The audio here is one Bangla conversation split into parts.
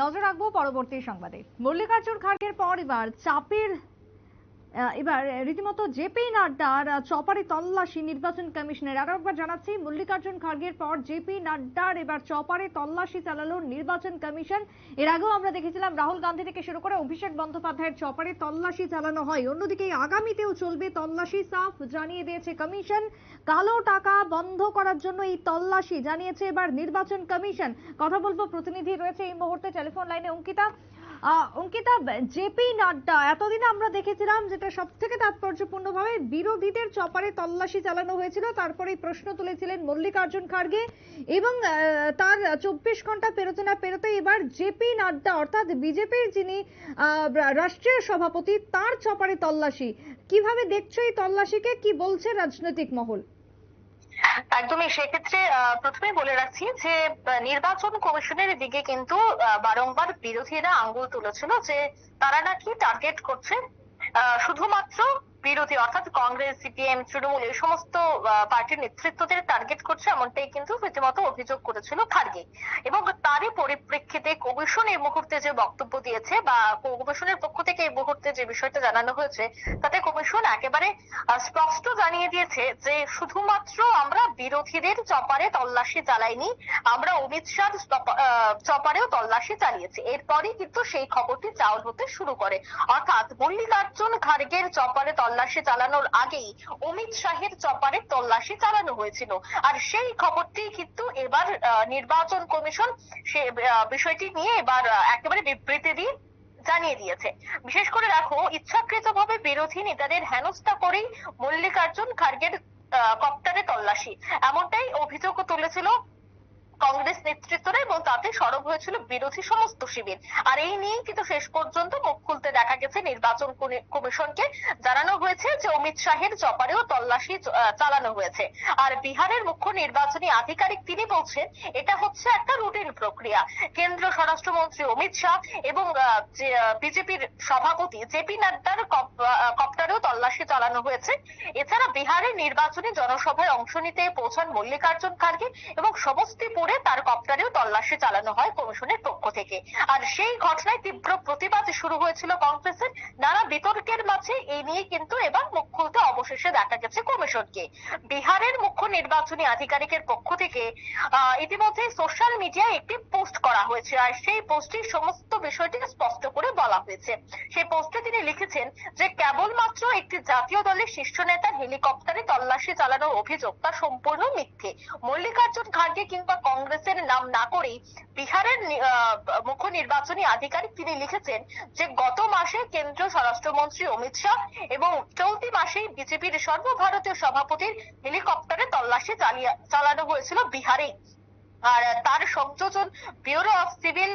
নজর রাখব পরবর্তী সংবাদে। মল্লিকার্জুন পর এবার চাপের এবার রীতিমতো জেপি নাড্ডার চপারে তল্লাশি নির্বাচন কমিশনের আরও একবার জানাচ্ছি, মল্লিকার্জুন খাড়গের পর জেপি নাড্ডার এবার চপারে তল্লাশি চালালো নির্বাচন কমিশন। এর আগেও আমরা দেখেছিলাম রাহুল গান্ধী থেকে শুরু করে অভিষেক বন্দ্যোপাধ্যায়ের চপারে তল্লাশি চালানো হয়। অন্যদিকে আগামীতেও চলবে তল্লাশি, সাফ জানিয়ে দিয়েছে কমিশন। কালো টাকা বন্ধ করার জন্য এই তল্লাশি জানিয়েছে এবার নির্বাচন কমিশন। কথা বলব প্রতিনিধি রয়েছে এই মুহূর্তে, টেলিফোন লাইনে অঙ্কিতা। অঙ্কিতা, জেপি নাড্ডা, এতদিন আমরা দেখেছিলাম যেটা সব থেকে তাৎপর্যপূর্ণভাবে বিরোধীদের চপারে তল্লাশি চালানো হয়েছিল। তারপরে প্রশ্ন তুলেছিলেন মল্লিকার্জুন খাড়গে এবং তার চব্বিশ ঘণ্টা পেরোতে না পেরোতে এবার জেপি নাড্ডা, অর্থাৎ বিজেপির যিনি রাষ্ট্রীয় সভাপতি, তার চপারে তল্লাশি। কীভাবে দেখছ এই তল্লাশিকে? কি বলছে রাজনৈতিক মহল? একদমই সেক্ষেত্রে আহ, প্রথমেই বলে রাখছি যে নির্বাচন কমিশনের দিকে কিন্তু বারংবার বিরোধীরা আঙ্গুল তুলেছিল যে তারা নাকি টার্গেট করছে। শুধুমাত্র বিরোধী অর্থাৎ কংগ্রেস, সিপিএম, তৃণমূল এই সমস্ত পার্টির নেতৃত্বদের টার্গেট করছে এমনটাই কিন্তু রীতিমতো অভিযোগ করেছিল খার্গে। এবং তারই পরিপ্রেক্ষিতে কমিশন এই মুহূর্তে যে বক্তব্য দিয়েছে বা কমিশনের পক্ষ থেকে এই মুহূর্তে যে বিষয়টা জানানো হয়েছে, তাতে কমিশন একেবারে স্পষ্ট জানিয়ে দিয়েছে যে শুধুমাত্র আমরা বিরোধীদের চপারে তল্লাশি চালাইনি, আমরা অমিত শাহ চপারেও তল্লাশি চালিয়েছি। এরপরই কিন্তু সেই খবরটি চাউল হতে শুরু করে। অর্থাৎ মল্লিকার্জুন খার্গের চপারে তল্লাশি চালানোর আগেই অমিত শাহের চপারে তল্লাশি চালানো হয়েছিল। আর সেই খবরটি কিন্তু এবার নির্বাচন কমিশন সে বিষয়টি নিয়ে এবার একেবারে বিবৃতি দিয়ে জানিয়ে দিয়েছে। বিশেষ করে রাখো ইচ্ছাকৃতভাবে বিরোধী নেতাদের হেনস্থা করেই মল্লিকার্জুন খার্গের কপ্টারে তল্লাশি। এমনটাই অভিযোগ তুলেছিল কংগ্রেস নেতৃত্বরা এবং তাতে সরব হয়েছিল বিরোধী সমস্ত শিবির। আর এই নিয়েই কিন্তু শেষ পর্যন্ত মুখ খুলতে দেখা গেছে নির্বাচন কমি- কমিশনকে। জানানো হয়েছে যে অমিত শাহের চপারেও তল্লাশি চালানো হয়েছে। আর বিহারের মুখ্য নির্বাচনী আধিকারিক তিনি বলছেন, এটা হচ্ছে একটা রুটিন প্রক্রিয়া। কেন্দ্রীয় স্বরাষ্ট্রমন্ত্রী অমিত শাহ এবং বিজেপির সভাপতি জেপি নাড্ডার চালানো হয়েছে। এছাড়া বিহারের নির্বাচনী জনসভায় অংশ নিতে পৌঁছান মল্লিকার্জুন খার্গে এবং সমস্তিপুরে তার কপ্টারেও তল্লাশি চালানো হয় কমিশনের পক্ষ থেকে। আর সেই ঘটনায় তীব্র প্রতিবাদ শুরু হয়েছিল কংগ্রেসের। নানা বিতর্কের মাঝে এই নিয়ে কিন্তু এবার মুখ খুলতে অবশেষে দেখা গেছে কমিশনকে। বিহারের মুখ্য নির্বাচনী আধিকারিকের পক্ষ থেকে ইতিমধ্যে সোশ্যাল মিডিয়ায় একটি পোস্ট করা হয়েছে। আর সেই পোস্টে সমস্ত বিষয়টি স্পষ্ট করে বলা হয়েছে। সেই পোস্টে তিনি লিখেছেন যে, কেবলমাত্র একটি জাতীয় দলের শীর্ষ নেতার হেলিকপ্টারে তল্লাশি চালানোর অভিযোগ, তা সম্পূর্ণ মিথ্যে। মল্লিকার্জুন খার্গে কিংবা কংগ্রেসের নাম না করেই বিহারের মুখ্য নির্বাচনী আধিকারিক তিনি লিখেছেন যে, গত মাসে কেন্দ্রীয় স্বরাষ্ট্রমন্ত্রী অমিত শাহ এবং চলতি মাসেই বিজেপির সর্বভারতীয় সভাপতির হেলিকপ্টারে তল্লাশি চালিয়ে চালানো হয়েছিল বিহারে আর তার সংযোজন ব্যুরো অফ সিভিল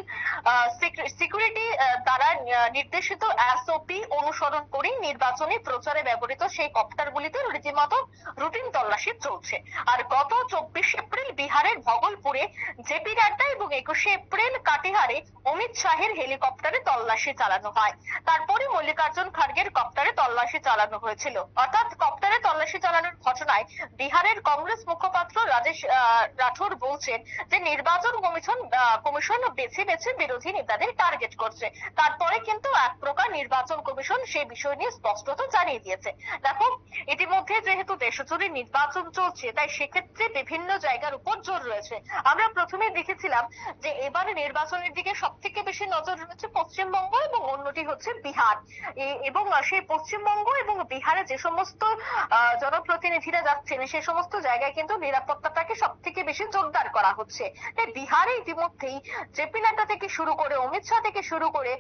সিকিউরিটি দ্বারা নির্দেশিত এসওপি অনুসরণ করে নির্বাচনী প্রচারে ব্যবহৃত সেই কপ্টারগুলিতে রীতিমতো রুটিন তল্লাশি চলছে। আর গত চব্বিশ এপ্রিল বিহারের ভগলপুরে জেপি নাড্ডা এবং একুশে এপ্রিল কাটিহারে অমিত শাহের হেলিকপ্টারে তল্লাশি চালানো হয়। তারপরে মল্লিকার্জুন খার্গের কপ্টারে তল্লাশি চালানো হয়েছিল। অর্থাৎ কপ্টারে তল্লাশি চালানোর ঘটনায় বিহারের কংগ্রেস মুখপাত্র রাজেশ রাঠোর বলছেন যে নির্বাচন কমিশন কমিশন বেছে বেছে বিরোধী নেতাদের টার্গেট করছে। তারপরে কিন্তু এক প্রকার নির্বাচন কমিশন সেই বিষয় নিয়ে স্পষ্টত জানিয়ে দিয়েছে। দেখো, ইতিমধ্যে যেহেতু দেশজুড়ে নির্বাচন চলছে, তাই সেক্ষেত্রে বিভিন্ন জায়গার উপর জোর রয়েছে। আমরা প্রথমে দেখেছিলাম যে এবারে নির্বাচনের দিকে সব থেকে বেশি নজর রয়েছে পশ্চিমবঙ্গ এবং অন্যটি হচ্ছে বিহার। এবং সেই পশ্চিমবঙ্গ এবং বিহারে যে সমস্ত জনপ্রতিনিধিরা যাচ্ছেন, সে সমস্ত জায়গায় কিন্তু নিরাপত্তাটাকে সব থেকে বেশি জোরদার করা হচ্ছে। তাই বিহারে ইতিমধ্যেই জেপি নাড্ডা থেকে শুরু করে অমিত শাহ থেকে শুরু করে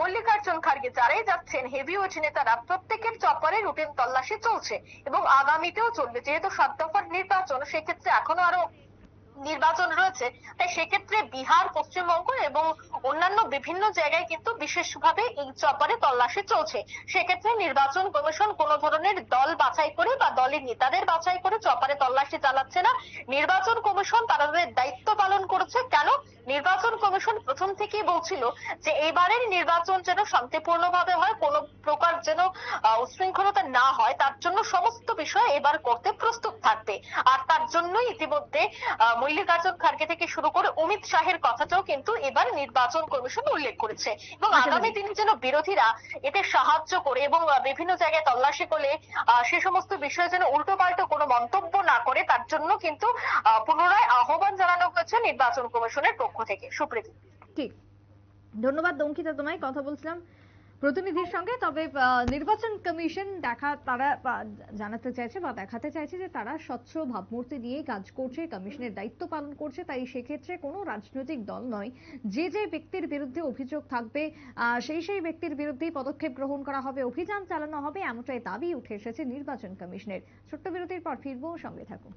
মল্লিকার্জুন খার্গে যারাই যাচ্ছেন হেভি ওয়েট নেতারা, প্রত্যেকের চপারে রুটিন তল্লাশি চলছে এবং আগামীতেও চলবে। যেহেতু সাত দফার নির্বাচন, সেক্ষেত্রে এখনও আরও নির্বাচন রয়েছে, তাই সেক্ষেত্রে বিহার, পশ্চিমবঙ্গ এবং অন্যান্য বিভিন্ন জায়গায় কিন্তু বিশেষভাবে এই চপারে তল্লাশি চলছে। সেক্ষেত্রে নির্বাচন কমিশন কোন ধরনের দল বাছাই করে বা দলের নেতাদের বাছাই করে চপারে তল্লাশি চালাচ্ছে না। নির্বাচন কমিশন তারা তাদের দায়িত্ব পালন করেছে। কেন? নির্বাচন কমিশন প্রথম থেকেই বলছিল যে এবারের নির্বাচন যেন শান্তিপূর্ণভাবে হয় কোনো প্রকার যেন আহ, উচ্ছৃঙ্খলতা না হয় তার জন্য সমস্ত বিষয় এবার করতে প্রস্তুত থাকবে। আর তার জন্যই ইতিমধ্যে মল্লিকার্জুন খার্গে থেকে শুরু করে অমিত শাহের কথাটাও কিন্তু এবার নির্বাচন কমিশন উল্লেখ করেছে। এবং আগামী দিনে যেন বিরোধীরা এতে সাহায্য করে এবং বিভিন্ন জায়গায় তল্লাশি করলে আহ, সে সমস্ত বিষয়ে যেন উল্টো পাল্টো কোনো মন্তব্য না করে তার জন্য কিন্তু আহ, পুনরায় আহ্বান জানানো হয়েছে নির্বাচন কমিশনের পক্ষ থেকে। সুপ্রীতি। ঠিক। ধন্যবাদ অঙ্কিতা তোমায়, কথা বলছিলাম প্রতিনিধির সঙ্গে। তবে নির্বাচন কমিশন দেখা, তারা জানাতে চাইছে বা দেখাতে চাইছে যে তারা স্বচ্ছ ভাবমূর্তি দিয়ে কাজ করছে, কমিশনের দায়িত্ব পালন করছে। তাই সেক্ষেত্রে কোনো রাজনৈতিক দল নয়। যে যে ব্যক্তির বিরুদ্ধে অভিযোগ থাকবে সেই সেই ব্যক্তির বিরুদ্ধেই পদক্ষেপ গ্রহণ করা হবে, অভিযান চালানো হবে, এমনটাই দাবি উঠে এসেছে নির্বাচন কমিশনের। ছোট্ট বিরতির পর ফিরবো, সঙ্গে থাকুন।